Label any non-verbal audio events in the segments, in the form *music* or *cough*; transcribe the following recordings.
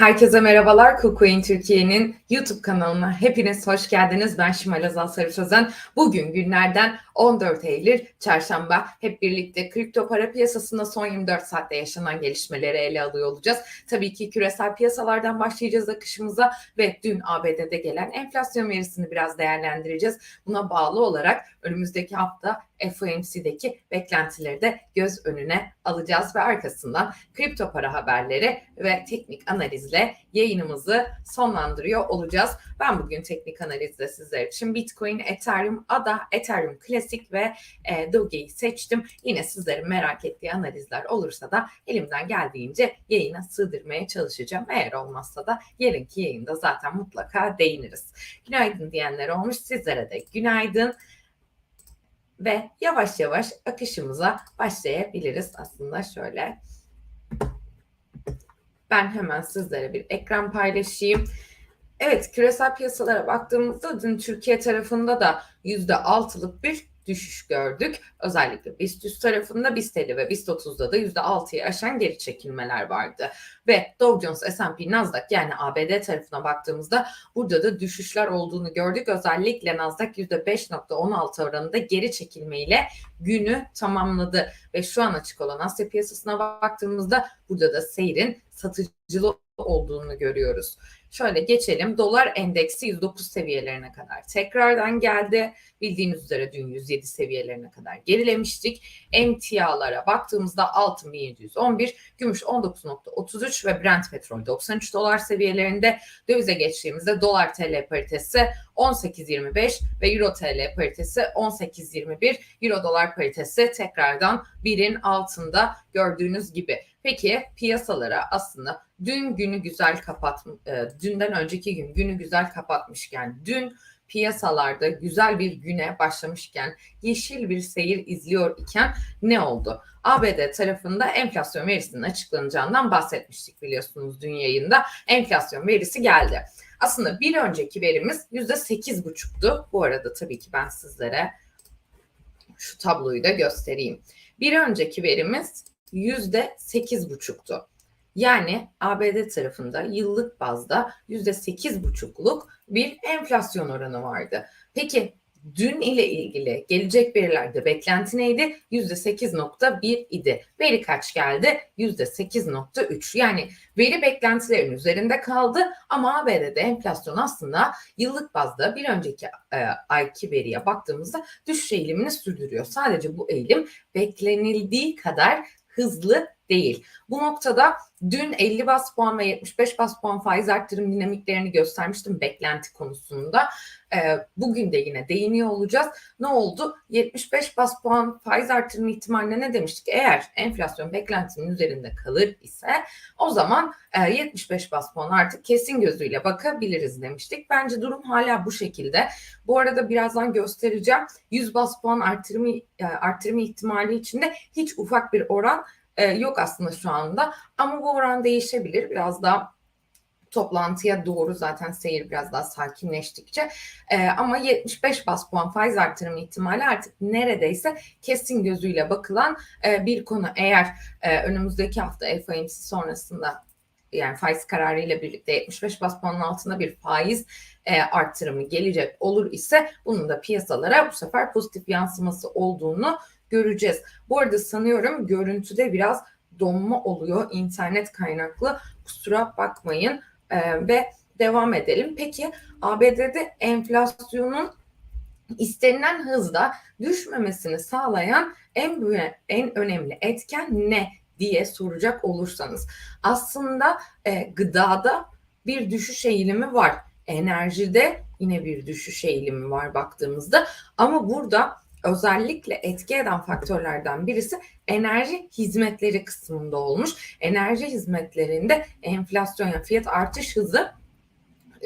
Herkese merhabalar. KuCoin Türkiye'nin YouTube kanalına hepiniz hoş geldiniz. Ben Şimal Azal Sarı Sözen. Bugün günlerden 14 Eylül Çarşamba hep birlikte kripto para piyasasında son 24 saatte yaşanan gelişmeleri ele alıyor olacağız. Tabii ki küresel piyasalardan başlayacağız akışımıza ve dün ABD'de gelen enflasyon verisini biraz değerlendireceğiz. Buna bağlı olarak önümüzdeki hafta FOMC'deki beklentileri de göz önüne alacağız ve arkasından kripto para haberleri ve teknik analizle yayınımızı sonlandırıyor olacağız. Ben bugün teknik analizde sizler için Bitcoin, Ethereum, ADA, Ethereum Klasik ve e, Doge'yi seçtim. Yine sizlerin merak ettiği analizler olursa da elimden geldiğince yayına sığdırmaya çalışacağım. Eğer olmazsa da yarınki yayında zaten mutlaka değiniriz. Günaydın diyenler olmuş. Sizlere de günaydın ve yavaş yavaş akışımıza başlayabiliriz. Aslında şöyle ben hemen sizlere bir ekran paylaşayım. Evet küresel piyasalara baktığımızda dün Türkiye tarafında da %6'lık bir düşüş gördük. Özellikle BIST 100 tarafında BIST 50 ve BIST 30'da da %6'yı aşan geri çekilmeler vardı. Ve Dow Jones, S&P, Nasdaq yani ABD tarafına baktığımızda burada da düşüşler olduğunu gördük. Özellikle Nasdaq %5.16 oranında geri çekilmeyle günü tamamladı. Ve şu an açık olan Asya piyasasına baktığımızda burada da seyrin satıcılı olduğunu görüyoruz. Şöyle geçelim. Dolar endeksi 109 seviyelerine kadar tekrardan geldi. Bildiğiniz üzere dün 107 seviyelerine kadar gerilemiştik. Emtialara baktığımızda altın 1711, gümüş 19.33 ve Brent petrol 93 dolar seviyelerinde. Dövize geçtiğimizde dolar TL paritesi 18.25 ve euro TL paritesi 18.21. Euro dolar paritesi tekrardan birin altında gördüğünüz gibi. Peki piyasalara aslında dün günü güzel kapat, e, dünden önceki gün günü güzel kapatmışken dün piyasalarda güzel bir güne başlamışken yeşil bir seyir izliyor iken ne oldu? ABD tarafında enflasyon verisinin açıklanacağından bahsetmiştik biliyorsunuz dün yayında. Enflasyon verisi geldi. Aslında bir önceki verimiz yüzde sekiz buçuktu. Bu arada tabii ki ben sizlere şu tabloyu da göstereyim. Bir önceki verimiz yüzde sekiz buçuktu. Yani ABD tarafında yıllık bazda yüzde sekiz buçukluk bir enflasyon oranı vardı. Peki dün ile ilgili gelecek verilerde beklenti neydi? %8.1 idi. Veri kaç geldi? %8.3. Yani veri beklentilerin üzerinde kaldı ama ABD'de enflasyon aslında yıllık bazda bir önceki e, ayki veriye baktığımızda düşüş eğilimini sürdürüyor. Sadece bu eğilim beklenildiği kadar hızlı değil. Bu noktada dün 50 bas puan ve 75 bas puan faiz arttırım dinamiklerini göstermiştim beklenti konusunda. Ee, bugün de yine değiniyor olacağız. Ne oldu? 75 bas puan faiz artırım ihtimaline ne demiştik? Eğer enflasyon beklentinin üzerinde kalır ise o zaman e, 75 bas puan artık kesin gözüyle bakabiliriz demiştik. Bence durum hala bu şekilde. Bu arada birazdan göstereceğim. 100 bas puan artırımı, e, artırımı ihtimali içinde hiç ufak bir oran e, yok aslında şu anda. Ama bu oran değişebilir. Biraz daha toplantıya doğru zaten seyir biraz daha sakinleştikçe e, ama 75 bas puan faiz artırım ihtimali artık neredeyse kesin gözüyle bakılan e, bir konu. Eğer e, önümüzdeki hafta FOMC sonrasında yani faiz kararı ile birlikte 75 bas puanın altında bir faiz e, arttırımı gelecek olur ise bunun da piyasalara bu sefer pozitif yansıması olduğunu göreceğiz. Bu arada sanıyorum görüntüde biraz donma oluyor internet kaynaklı kusura bakmayın ee, ve devam edelim. Peki ABD'de enflasyonun istenilen hızda düşmemesini sağlayan en en önemli etken ne diye soracak olursanız aslında e, gıdada bir düşüş eğilimi var. Enerjide yine bir düşüş eğilimi var baktığımızda ama burada özellikle etki eden faktörlerden birisi enerji hizmetleri kısmında olmuş. Enerji hizmetlerinde enflasyon yani fiyat artış hızı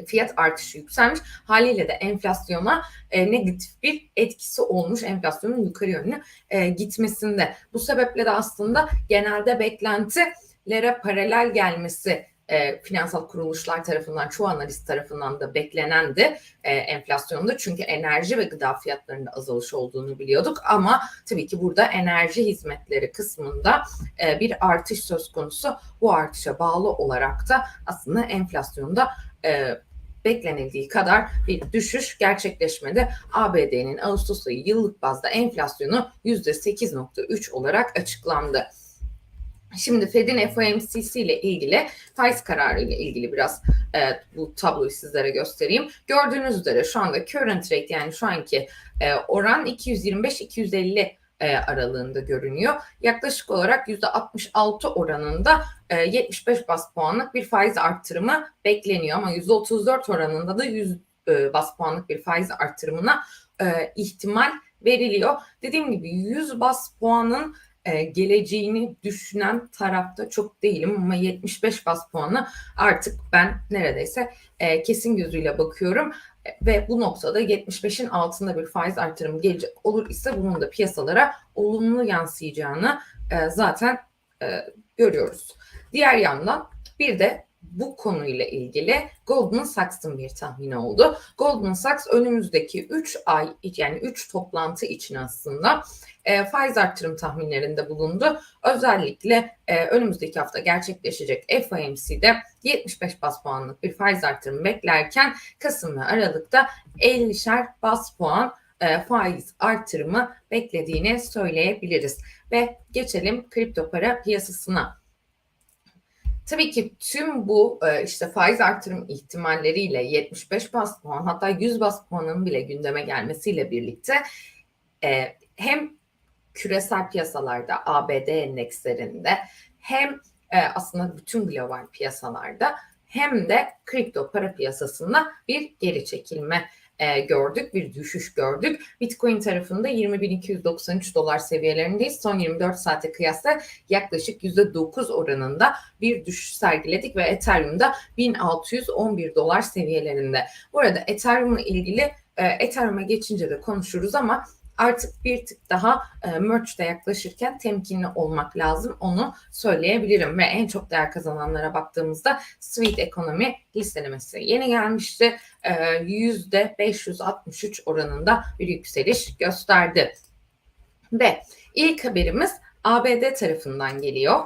fiyat artışı yükselmiş. Haliyle de enflasyona e, negatif bir etkisi olmuş. Enflasyonun yukarı yönlü e, gitmesinde. Bu sebeple de aslında genelde beklentilere paralel gelmesi e, finansal kuruluşlar tarafından, çoğu analist tarafından da beklenendi e, enflasyonda. Çünkü enerji ve gıda fiyatlarında azalış olduğunu biliyorduk. Ama tabii ki burada enerji hizmetleri kısmında e, bir artış söz konusu. Bu artışa bağlı olarak da aslında enflasyonda e, beklenildiği kadar bir düşüş gerçekleşmedi. ABD'nin Ağustos ayı yıllık bazda enflasyonu %8.3 olarak açıklandı. Şimdi Fed'in FOMC ile ilgili faiz kararı ile ilgili biraz e, bu tabloyu sizlere göstereyim. Gördüğünüz üzere şu anda current rate yani şu anki e, oran 225-250 e, aralığında görünüyor. Yaklaşık olarak %66 oranında e, 75 bas puanlık bir faiz arttırımı bekleniyor ama %34 oranında da 100 e, bas puanlık bir faiz arttırımına e, ihtimal veriliyor. Dediğim gibi 100 bas puanın e, geleceğini düşünen tarafta çok değilim ama 75 bas puanı artık ben neredeyse e, kesin gözüyle bakıyorum e, ve bu noktada 75'in altında bir faiz artırımı gelecek olur ise bunun da piyasalara olumlu yansıyacağını zaten görüyoruz. Diğer yandan bir de bu konuyla ilgili Goldman Sachs'ın bir tahmini oldu. Goldman Sachs önümüzdeki 3 ay yani 3 toplantı için aslında e, faiz artırım tahminlerinde bulundu. Özellikle e, önümüzdeki hafta gerçekleşecek FOMC'de 75 bas puanlık bir faiz artırımı beklerken Kasım ve Aralık'ta 50'şer bas puan e, faiz artırımı beklediğini söyleyebiliriz. Ve geçelim kripto para piyasasına. Tabii ki tüm bu e, işte faiz artırım ihtimalleriyle 75 bas puan hatta 100 bas puanın bile gündeme gelmesiyle birlikte e, hem küresel piyasalarda ABD endekslerinde hem e, aslında bütün global piyasalarda hem de kripto para piyasasında bir geri çekilme e, gördük. Bir düşüş gördük. Bitcoin tarafında 20.293 dolar seviyelerindeyiz. Son 24 saate kıyasla yaklaşık %9 oranında bir düşüş sergiledik ve Ethereum'da 1611 dolar seviyelerinde. Bu arada Ethereum'la ilgili e, Ethereum'a geçince de konuşuruz ama artık bir tık daha e, merge'de yaklaşırken temkinli olmak lazım. Onu söyleyebilirim ve en çok değer kazananlara baktığımızda Sweet Economy listelemesi yeni gelmişti. E, %563 oranında bir yükseliş gösterdi. Ve ilk haberimiz ABD tarafından geliyor.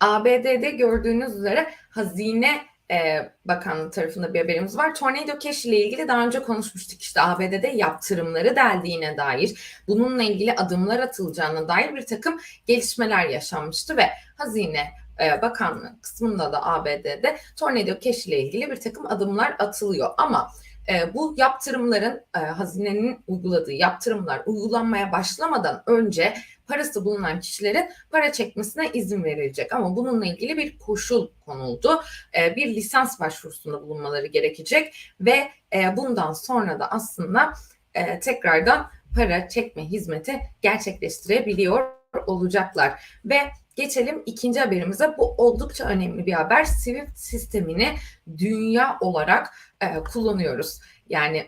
ABD'de gördüğünüz üzere hazine e, Bakanlığı tarafında bir haberimiz var. Tornado Cash ile ilgili daha önce konuşmuştuk işte ABD'de yaptırımları deldiğine dair, bununla ilgili adımlar atılacağına dair bir takım gelişmeler yaşanmıştı ve Hazine e, Bakanlığı kısmında da ABD'de Tornado Cash ile ilgili bir takım adımlar atılıyor. Ama e, bu yaptırımların e, hazinenin uyguladığı yaptırımlar uygulanmaya başlamadan önce parası bulunan kişilerin para çekmesine izin verilecek. Ama bununla ilgili bir koşul konuldu. E, bir lisans başvurusunda bulunmaları gerekecek ve e, bundan sonra da aslında e, tekrardan para çekme hizmeti gerçekleştirebiliyor olacaklar. Ve geçelim ikinci haberimize. Bu oldukça önemli bir haber. Swift sistemini dünya olarak e, kullanıyoruz. Yani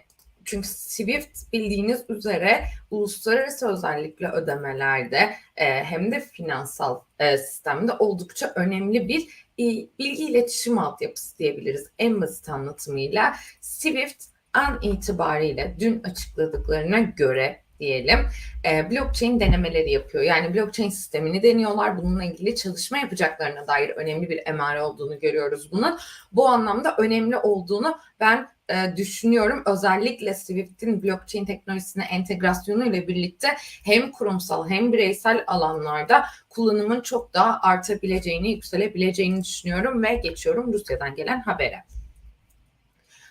çünkü Swift bildiğiniz üzere uluslararası özellikle ödemelerde e, hem de finansal e, sistemde oldukça önemli bir e, bilgi iletişim altyapısı diyebiliriz en basit anlatımıyla. Swift an itibariyle dün açıkladıklarına göre diyelim e, blockchain denemeleri yapıyor. Yani blockchain sistemini deniyorlar. Bununla ilgili çalışma yapacaklarına dair önemli bir emare olduğunu görüyoruz bunun. Bu anlamda önemli olduğunu ben e, düşünüyorum. Özellikle Swift'in blockchain teknolojisine entegrasyonu ile birlikte hem kurumsal hem bireysel alanlarda kullanımın çok daha artabileceğini, yükselebileceğini düşünüyorum ve geçiyorum Rusya'dan gelen habere.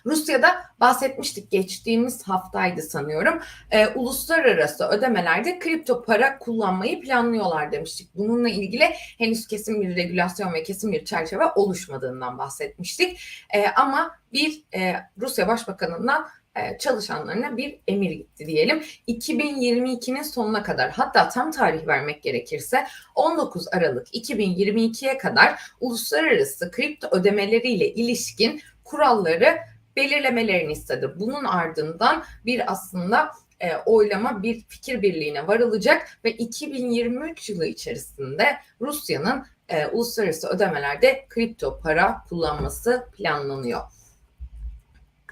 Rusya'da bahsetmiştik geçtiğimiz haftaydı sanıyorum. E, uluslararası ödemelerde kripto para kullanmayı planlıyorlar demiştik. Bununla ilgili henüz kesin bir regülasyon ve kesin bir çerçeve oluşmadığından bahsetmiştik. E, ama bir e, Rusya Başbakanı'ndan e, çalışanlarına bir emir gitti diyelim. 2022'nin sonuna kadar hatta tam tarih vermek gerekirse 19 Aralık 2022'ye kadar uluslararası kripto ödemeleriyle ilişkin kuralları belirlemelerini istedi. Bunun ardından bir aslında e, oylama bir fikir birliğine varılacak ve 2023 yılı içerisinde Rusya'nın e, uluslararası ödemelerde kripto para kullanması planlanıyor.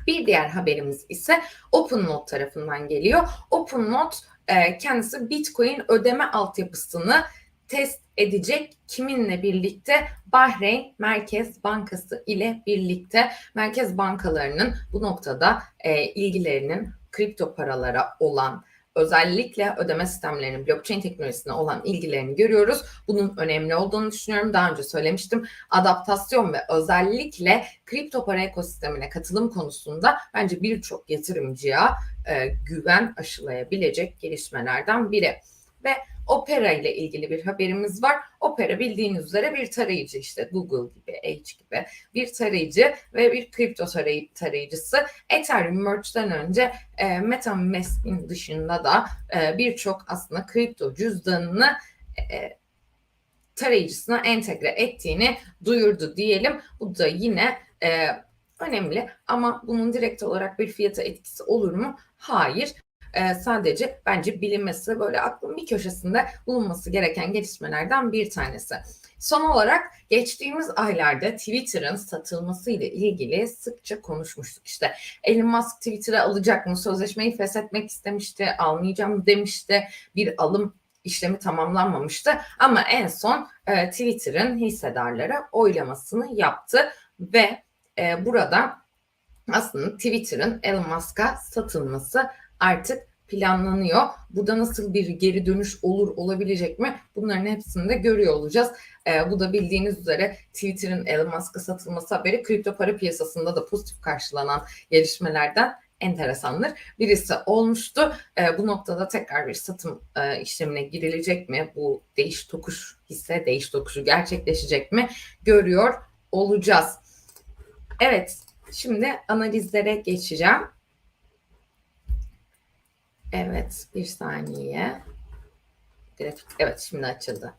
Bir diğer haberimiz ise OpenNote tarafından geliyor. OpenNote e, kendisi Bitcoin ödeme altyapısını test edecek kiminle birlikte Bahreyn Merkez Bankası ile birlikte merkez bankalarının bu noktada e, ilgilerinin kripto paralara olan özellikle ödeme sistemlerinin blockchain teknolojisine olan ilgilerini görüyoruz. Bunun önemli olduğunu düşünüyorum. Daha önce söylemiştim. Adaptasyon ve özellikle kripto para ekosistemine katılım konusunda bence birçok yatırımcıya e, güven aşılayabilecek gelişmelerden biri. Ve Opera ile ilgili bir haberimiz var. Opera bildiğiniz üzere bir tarayıcı işte Google gibi, Edge gibi bir tarayıcı ve bir kripto taray tarayıcısı. Ethereum Merge'den önce e, MetaMask'in dışında da e, birçok aslında kripto cüzdanını e, tarayıcısına entegre ettiğini duyurdu diyelim. Bu da yine e, önemli ama bunun direkt olarak bir fiyata etkisi olur mu? Hayır e, sadece bence bilinmesi böyle aklın bir köşesinde bulunması gereken gelişmelerden bir tanesi. Son olarak geçtiğimiz aylarda Twitter'ın satılması ile ilgili sıkça konuşmuştuk. İşte Elon Musk Twitter'ı alacak mı? Sözleşmeyi feshetmek istemişti, almayacağım demişti. Bir alım işlemi tamamlanmamıştı. Ama en son e, Twitter'ın hissedarları oylamasını yaptı ve e, burada aslında Twitter'ın Elon Musk'a satılması artık planlanıyor. Burada nasıl bir geri dönüş olur olabilecek mi? Bunların hepsini de görüyor olacağız. Ee, bu da bildiğiniz üzere Twitter'ın Elon Musk'a satılması haberi kripto para piyasasında da pozitif karşılanan gelişmelerden enteresandır. Birisi olmuştu. E, bu noktada tekrar bir satım e, işlemine girilecek mi? Bu değiş tokuş hisse değiş tokuşu gerçekleşecek mi? Görüyor olacağız. Evet, şimdi analizlere geçeceğim. Evet, bir saniye. Grafik, evet şimdi açıldı.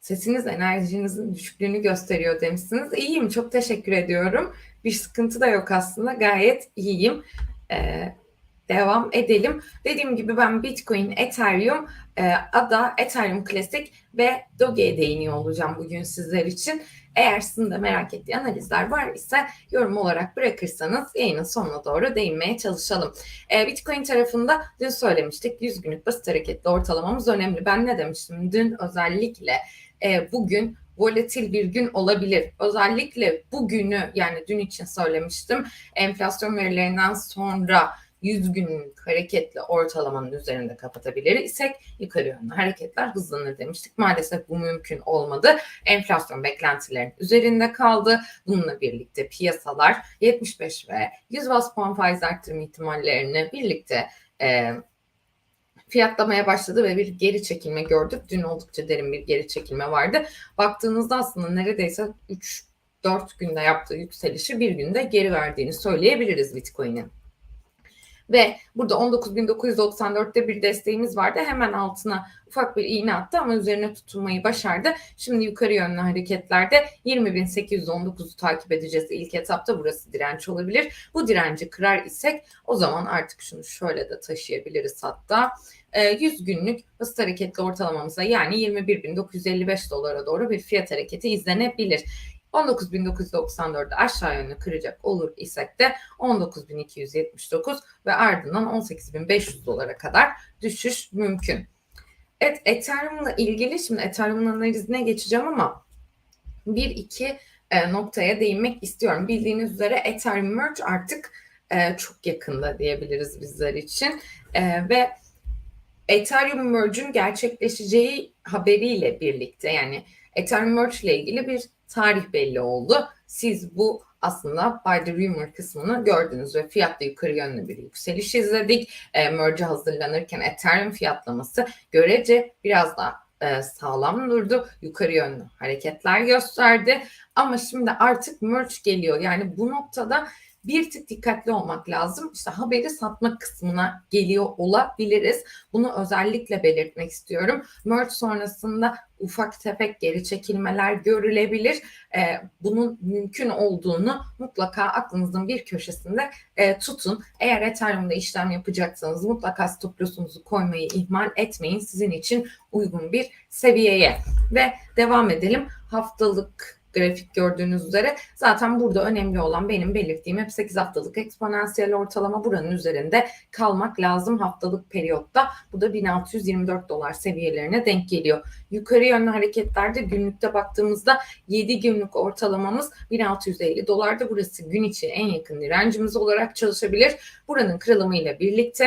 Sesiniz enerjinizin düşüklüğünü gösteriyor demişsiniz. İyiyim, çok teşekkür ediyorum. Bir sıkıntı da yok aslında, gayet iyiyim. Ee, devam edelim. Dediğim gibi ben Bitcoin, Ethereum, e, ADA, Ethereum Classic ve Doge'ye değiniyor olacağım bugün sizler için. Eğer sizin de merak ettiği analizler var ise yorum olarak bırakırsanız yayının sonuna doğru değinmeye çalışalım. E, Bitcoin tarafında dün söylemiştik 100 günlük basit hareketli ortalamamız önemli. Ben ne demiştim? Dün özellikle e, bugün volatil bir gün olabilir. Özellikle bugünü yani dün için söylemiştim. Enflasyon verilerinden sonra 100 günlük hareketli ortalamanın üzerinde kapatabilir isek yukarı yönlü hareketler hızlanır demiştik. Maalesef bu mümkün olmadı. Enflasyon beklentilerin üzerinde kaldı. Bununla birlikte piyasalar 75 ve 100 bas puan faiz arttırma ihtimallerini birlikte e, fiyatlamaya başladı ve bir geri çekilme gördük. Dün oldukça derin bir geri çekilme vardı. Baktığınızda aslında neredeyse 3 4 günde yaptığı yükselişi bir günde geri verdiğini söyleyebiliriz Bitcoin'in. Ve burada 19.994'te bir desteğimiz vardı. Hemen altına ufak bir iğne attı ama üzerine tutunmayı başardı. Şimdi yukarı yönlü hareketlerde 20.819'u takip edeceğiz ilk etapta. Burası direnç olabilir. Bu direnci kırar isek o zaman artık şunu şöyle de taşıyabiliriz hatta. 100 ee, günlük basit hareketli ortalamamıza yani 21.955 dolara doğru bir fiyat hareketi izlenebilir. 19.994'ü aşağı yönlü kıracak olur isek de 19.279 ve ardından 18.500 dolara kadar düşüş mümkün. Evet Ethereum'la ilgili şimdi Ethereum'un analizine geçeceğim ama bir iki e, noktaya değinmek istiyorum. Bildiğiniz üzere Ethereum Merge artık e, çok yakında diyebiliriz bizler için e, ve Ethereum Merge'ün gerçekleşeceği haberiyle birlikte yani Ethereum Merge ile ilgili bir tarih belli oldu. Siz bu aslında by the rumor kısmını gördünüz ve fiyatta yukarı yönlü bir yükseliş izledik. E, merge hazırlanırken Ethereum fiyatlaması görece biraz daha e, sağlam durdu. Yukarı yönlü hareketler gösterdi. Ama şimdi artık merge geliyor. Yani bu noktada bir tık dikkatli olmak lazım. İşte haberi satma kısmına geliyor olabiliriz. Bunu özellikle belirtmek istiyorum. Merge sonrasında ufak tefek geri çekilmeler görülebilir. Ee, bunun mümkün olduğunu mutlaka aklınızın bir köşesinde e, tutun. Eğer Ethereum'da işlem yapacaksanız mutlaka stop loss'unuzu koymayı ihmal etmeyin. Sizin için uygun bir seviyeye. Ve devam edelim. Haftalık grafik gördüğünüz üzere zaten burada önemli olan benim belirttiğim hep 8 haftalık eksponansiyel ortalama buranın üzerinde kalmak lazım haftalık periyotta. Bu da 1624 dolar seviyelerine denk geliyor. Yukarı yönlü hareketlerde günlükte baktığımızda 7 günlük ortalamamız 1650 dolarda. Burası gün içi en yakın direncimiz olarak çalışabilir. Buranın kırılımıyla birlikte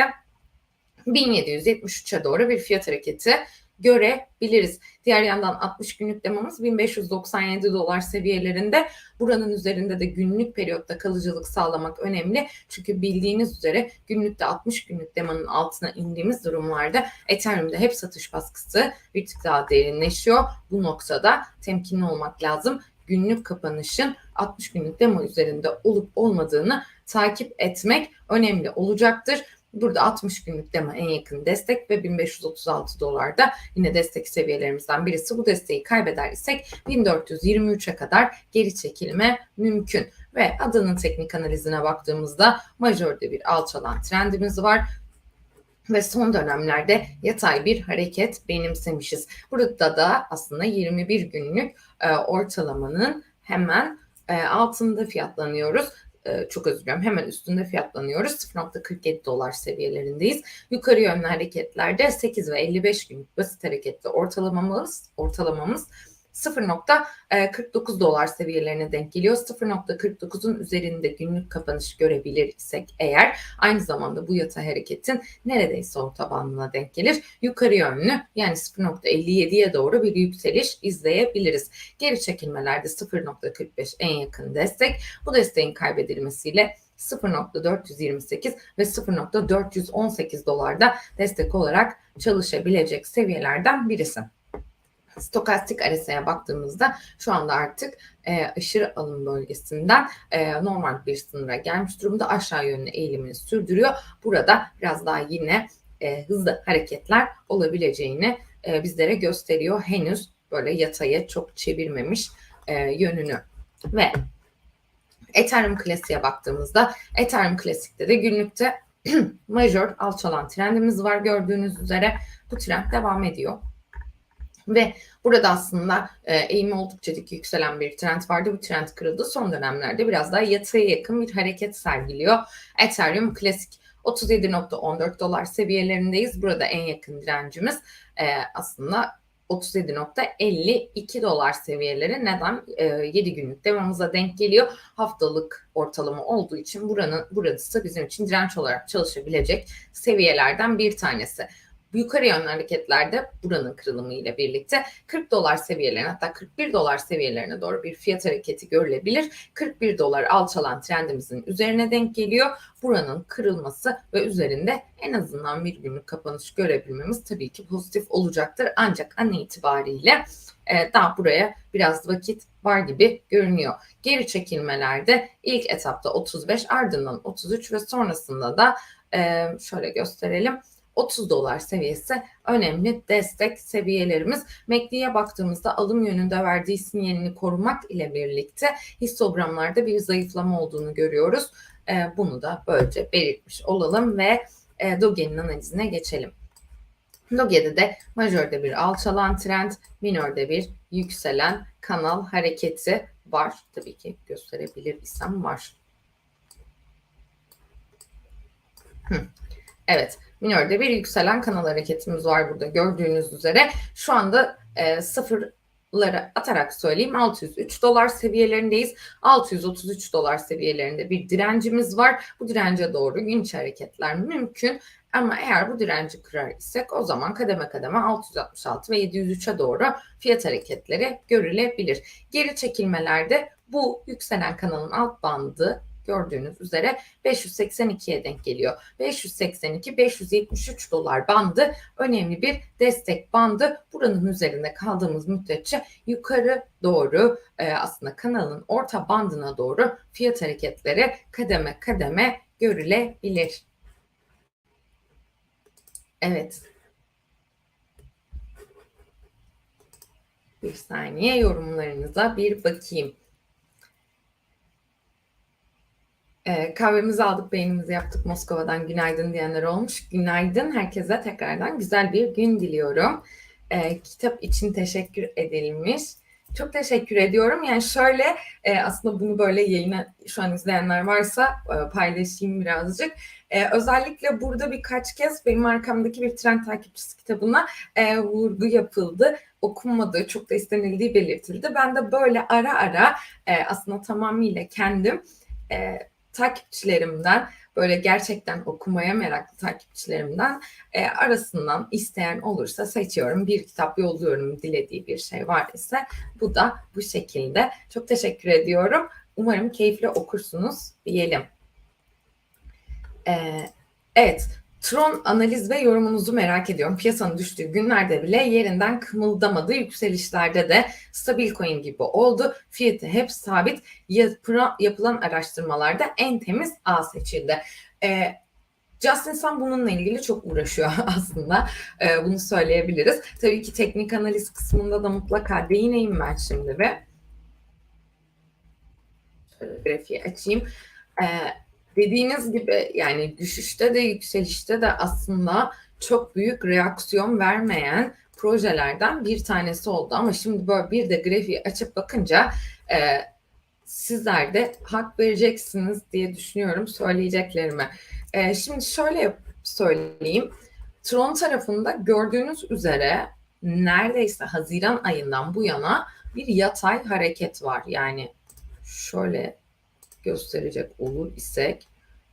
1773'e doğru bir fiyat hareketi görebiliriz. Diğer yandan 60 günlük demamız 1597 dolar seviyelerinde. Buranın üzerinde de günlük periyotta kalıcılık sağlamak önemli. Çünkü bildiğiniz üzere günlükte 60 günlük demanın altına indiğimiz durumlarda Ethereum'da hep satış baskısı bir tık daha derinleşiyor. Bu noktada temkinli olmak lazım. Günlük kapanışın 60 günlük demo üzerinde olup olmadığını takip etmek önemli olacaktır. Burada 60 günlük dema en yakın destek ve 1536 dolarda yine destek seviyelerimizden birisi. Bu desteği kaybeder isek 1423'e kadar geri çekilme mümkün. Ve adının teknik analizine baktığımızda majörde bir alçalan trendimiz var ve son dönemlerde yatay bir hareket benimsemişiz. Burada da aslında 21 günlük e, ortalamanın hemen e, altında fiyatlanıyoruz. E, çok özür hemen üstünde fiyatlanıyoruz. 0.47 dolar seviyelerindeyiz. Yukarı yönlü hareketlerde 8 ve 55 günlük basit hareketli ortalamamız ortalamamız 0.49 dolar seviyelerine denk geliyor. 0.49'un üzerinde günlük kapanış görebilir isek eğer aynı zamanda bu yatay hareketin neredeyse orta bandına denk gelir. Yukarı yönlü yani 0.57'ye doğru bir yükseliş izleyebiliriz. Geri çekilmelerde 0.45 en yakın destek. Bu desteğin kaybedilmesiyle 0.428 ve 0.418 dolarda destek olarak çalışabilecek seviyelerden birisi. Stokastik RSI'ye baktığımızda şu anda artık e, aşırı alım bölgesinden e, normal bir sınıra gelmiş durumda aşağı yönlü eğilimini sürdürüyor. Burada biraz daha yine e, hızlı hareketler olabileceğini e, bizlere gösteriyor. Henüz böyle yataya çok çevirmemiş e, yönünü ve Ethereum klasiğe baktığımızda Ethereum klasikte de günlükte *clears throat* major alçalan trendimiz var gördüğünüz üzere bu trend devam ediyor. Ve burada aslında e, eğimi oldukça dik yükselen bir trend vardı. Bu trend kırıldı. Son dönemlerde biraz daha yataya yakın bir hareket sergiliyor. Ethereum klasik 37.14 dolar seviyelerindeyiz. Burada en yakın direncimiz e, aslında 37.52 dolar seviyeleri neden e, 7 günlük devamımıza denk geliyor. Haftalık ortalama olduğu için buranın burası bizim için direnç olarak çalışabilecek seviyelerden bir tanesi yukarı yönlü hareketlerde buranın kırılımı ile birlikte 40 dolar seviyelerine hatta 41 dolar seviyelerine doğru bir fiyat hareketi görülebilir. 41 dolar alçalan trendimizin üzerine denk geliyor. Buranın kırılması ve üzerinde en azından bir günlük kapanış görebilmemiz tabii ki pozitif olacaktır. Ancak an itibariyle e, daha buraya biraz vakit var gibi görünüyor. Geri çekilmelerde ilk etapta 35 ardından 33 ve sonrasında da e, şöyle gösterelim 30 dolar seviyesi önemli destek seviyelerimiz. MACD'ye baktığımızda alım yönünde verdiği sinyalini korumak ile birlikte histogramlarda bir zayıflama olduğunu görüyoruz. Ee, bunu da böylece belirtmiş olalım ve e, Doge'nin analizine geçelim. Doge'de de majörde bir alçalan trend, minörde bir yükselen kanal hareketi var. Tabii ki gösterebilir isem var. Evet, minörde bir yükselen kanal hareketimiz var burada gördüğünüz üzere. Şu anda e, sıfırları atarak söyleyeyim 603 dolar seviyelerindeyiz. 633 dolar seviyelerinde bir direncimiz var. Bu dirence doğru gün içi hareketler mümkün. Ama eğer bu direnci kırar isek o zaman kademe kademe 666 ve 703'e doğru fiyat hareketleri görülebilir. Geri çekilmelerde bu yükselen kanalın alt bandı gördüğünüz üzere 582'ye denk geliyor. 582-573 dolar bandı önemli bir destek bandı. Buranın üzerinde kaldığımız müddetçe yukarı doğru e, aslında kanalın orta bandına doğru fiyat hareketleri kademe kademe görülebilir. Evet. Bir saniye yorumlarınıza bir bakayım. Ee, kahvemizi aldık, beynimizi yaptık Moskova'dan günaydın diyenler olmuş. Günaydın herkese tekrardan güzel bir gün diliyorum. Ee, kitap için teşekkür edilmiş. Çok teşekkür ediyorum. Yani şöyle e, aslında bunu böyle yayına şu an izleyenler varsa e, paylaşayım birazcık. E, özellikle burada birkaç kez benim arkamdaki bir trend takipçisi kitabına e, vurgu yapıldı. Okunmadığı, çok da istenildiği belirtildi. Ben de böyle ara ara e, aslında tamamıyla kendim e, takipçilerimden böyle gerçekten okumaya meraklı takipçilerimden e, arasından isteyen olursa seçiyorum. Bir kitap yolluyorum dilediği bir şey var ise bu da bu şekilde. Çok teşekkür ediyorum. Umarım keyifli okursunuz diyelim. Ee, evet, Tron analiz ve yorumunuzu merak ediyorum. Piyasanın düştüğü günlerde bile yerinden kımıldamadı. Yükselişlerde de stabil coin gibi oldu. Fiyatı hep sabit. Yapılan, yapılan araştırmalarda en temiz A seçildi. Ee, Justin Sun bununla ilgili çok uğraşıyor *laughs* aslında. Ee, bunu söyleyebiliriz. Tabii ki teknik analiz kısmında da mutlaka değineyim ben şimdi ve grafiği açayım. Ee, dediğiniz gibi yani düşüşte de yükselişte de aslında çok büyük reaksiyon vermeyen projelerden bir tanesi oldu. Ama şimdi böyle bir de grafiği açıp bakınca e, sizler de hak vereceksiniz diye düşünüyorum söyleyeceklerime. E, şimdi şöyle söyleyeyim. Tron tarafında gördüğünüz üzere neredeyse Haziran ayından bu yana bir yatay hareket var. Yani şöyle gösterecek olur isek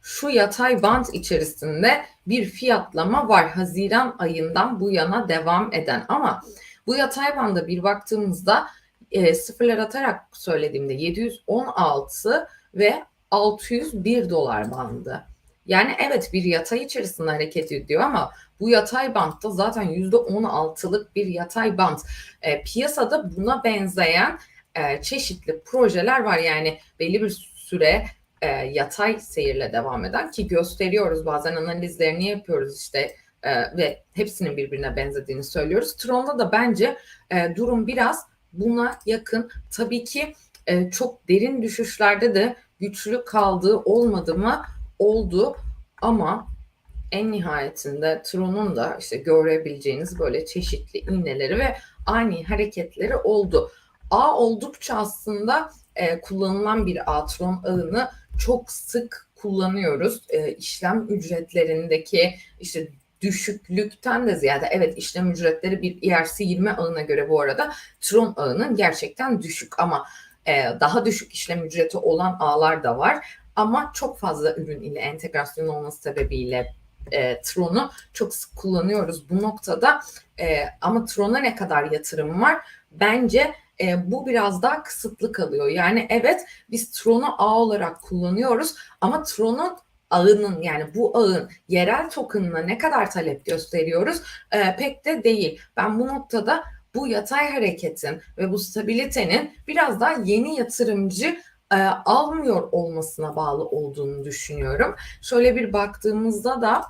şu yatay band içerisinde bir fiyatlama var Haziran ayından bu yana devam eden ama bu yatay banda bir baktığımızda e, sıfırlar atarak söylediğimde 716 ve 601 dolar bandı. Yani evet bir yatay içerisinde hareket ediyor ama bu yatay bantta zaten %16'lık bir yatay band. E, piyasada buna benzeyen e, çeşitli projeler var. Yani belli bir süre e, yatay seyirle devam eden ki gösteriyoruz bazen analizlerini yapıyoruz işte e, ve hepsinin birbirine benzediğini söylüyoruz. Tron'da da bence e, durum biraz buna yakın. Tabii ki e, çok derin düşüşlerde de güçlü kaldığı olmadı mı? Oldu ama en nihayetinde Tron'un da işte görebileceğiniz böyle çeşitli iğneleri ve ani hareketleri oldu. A oldukça aslında e, kullanılan bir Atron ağını çok sık kullanıyoruz. E, işlem ücretlerindeki işte düşüklükten de ziyade evet işlem ücretleri bir ERC20 ağına göre bu arada Tron ağının gerçekten düşük ama e, daha düşük işlem ücreti olan ağlar da var. Ama çok fazla ürün ile entegrasyon olması sebebiyle e, Tron'u çok sık kullanıyoruz bu noktada. E, ama Tron'a ne kadar yatırım var? Bence e, bu biraz daha kısıtlı kalıyor. Yani evet biz Tron'u ağ olarak kullanıyoruz ama Tron'un ağının yani bu ağın yerel token'ına ne kadar talep gösteriyoruz e, pek de değil. Ben bu noktada bu yatay hareketin ve bu stabilitenin biraz daha yeni yatırımcı e, almıyor olmasına bağlı olduğunu düşünüyorum. Şöyle bir baktığımızda da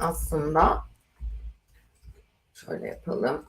aslında şöyle yapalım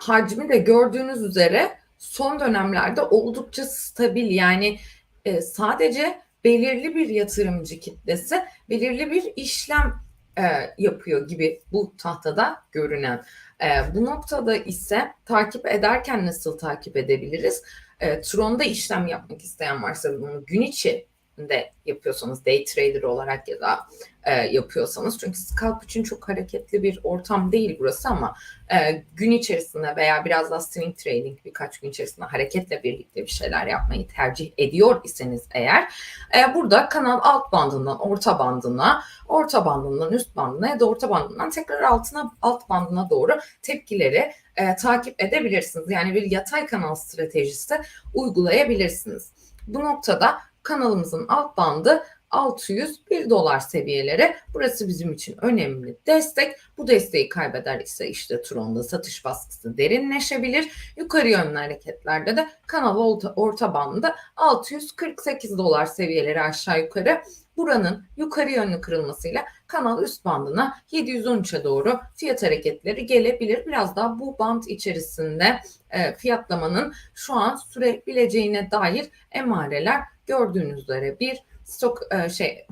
hacmi de gördüğünüz üzere son dönemlerde oldukça stabil. Yani e, sadece belirli bir yatırımcı kitlesi belirli bir işlem e, yapıyor gibi bu tahtada görünen. E, bu noktada ise takip ederken nasıl takip edebiliriz? E, Tron'da işlem yapmak isteyen varsa bunu gün içi de yapıyorsanız day trader olarak ya da e, yapıyorsanız çünkü scalp için çok hareketli bir ortam değil burası ama e, gün içerisinde veya biraz daha swing trading birkaç gün içerisinde hareketle birlikte bir şeyler yapmayı tercih ediyor iseniz eğer e, burada kanal alt bandından orta bandına orta bandından üst bandına ya da orta bandından tekrar altına alt bandına doğru tepkileri e, takip edebilirsiniz. Yani bir yatay kanal stratejisi uygulayabilirsiniz. Bu noktada kanalımızın alt bandı 601 dolar seviyeleri. Burası bizim için önemli destek. Bu desteği kaybeder ise işte Tron'da satış baskısı derinleşebilir. Yukarı yönlü hareketlerde de kanal orta, orta bandı 648 dolar seviyeleri aşağı yukarı. Buranın yukarı yönlü kırılmasıyla kanal üst bandına 713'e doğru fiyat hareketleri gelebilir. Biraz daha bu band içerisinde e, fiyatlamanın şu an sürebileceğine dair emareler gördüğünüz üzere bir stok e, şey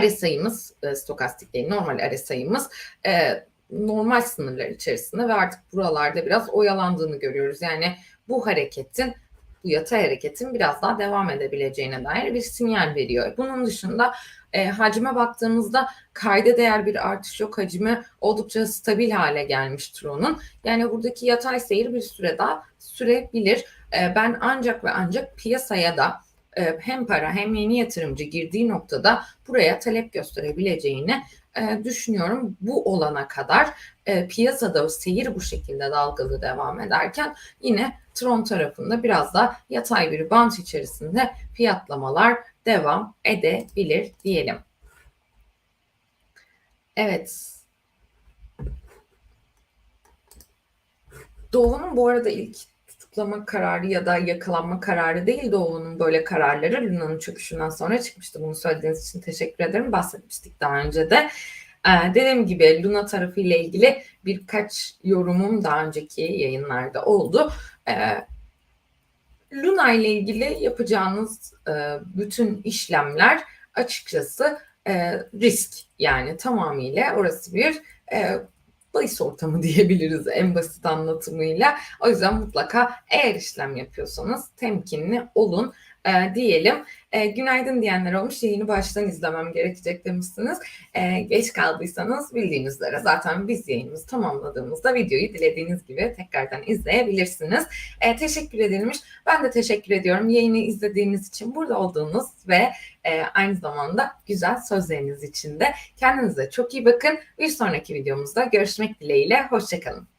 RSI'miz e, stokastik değil normal RSI'miz e, normal sınırlar içerisinde ve artık buralarda biraz oyalandığını görüyoruz. Yani bu hareketin bu yatay hareketin biraz daha devam edebileceğine dair bir sinyal veriyor. Bunun dışında e, hacme baktığımızda kayda değer bir artış yok. Hacmi oldukça stabil hale gelmiştir onun. Yani buradaki yatay seyir bir süre daha sürebilir. E, ben ancak ve ancak piyasaya da e, hem para hem yeni yatırımcı girdiği noktada buraya talep gösterebileceğini e, düşünüyorum. Bu olana kadar e, piyasada seyir bu şekilde dalgalı devam ederken yine Tron tarafında biraz da yatay bir bant içerisinde fiyatlamalar devam edebilir diyelim. Evet. Doğu'nun bu arada ilk tutuklama kararı ya da yakalanma kararı değil Doğu'nun böyle kararları Luna'nın çöküşünden sonra çıkmıştı. Bunu söylediğiniz için teşekkür ederim. Bahsetmiştik daha önce de. Ee, dediğim gibi Luna tarafı ile ilgili birkaç yorumum daha önceki yayınlarda oldu. Ee, Luna ile ilgili yapacağınız e, bütün işlemler açıkçası e, risk yani tamamıyla orası bir e, bahis ortamı *laughs* diyebiliriz en basit anlatımıyla. O yüzden mutlaka eğer işlem yapıyorsanız temkinli olun e, diyelim. E, günaydın diyenler olmuş. Yayını baştan izlemem gerekecek demişsiniz. E, geç kaldıysanız bildiğiniz üzere zaten biz yayınımızı tamamladığımızda videoyu dilediğiniz gibi tekrardan izleyebilirsiniz. E, teşekkür edilmiş. Ben de teşekkür ediyorum yayını izlediğiniz için, burada olduğunuz ve e, aynı zamanda güzel sözleriniz için de. Kendinize çok iyi bakın. Bir sonraki videomuzda görüşmek dileğiyle. Hoşçakalın.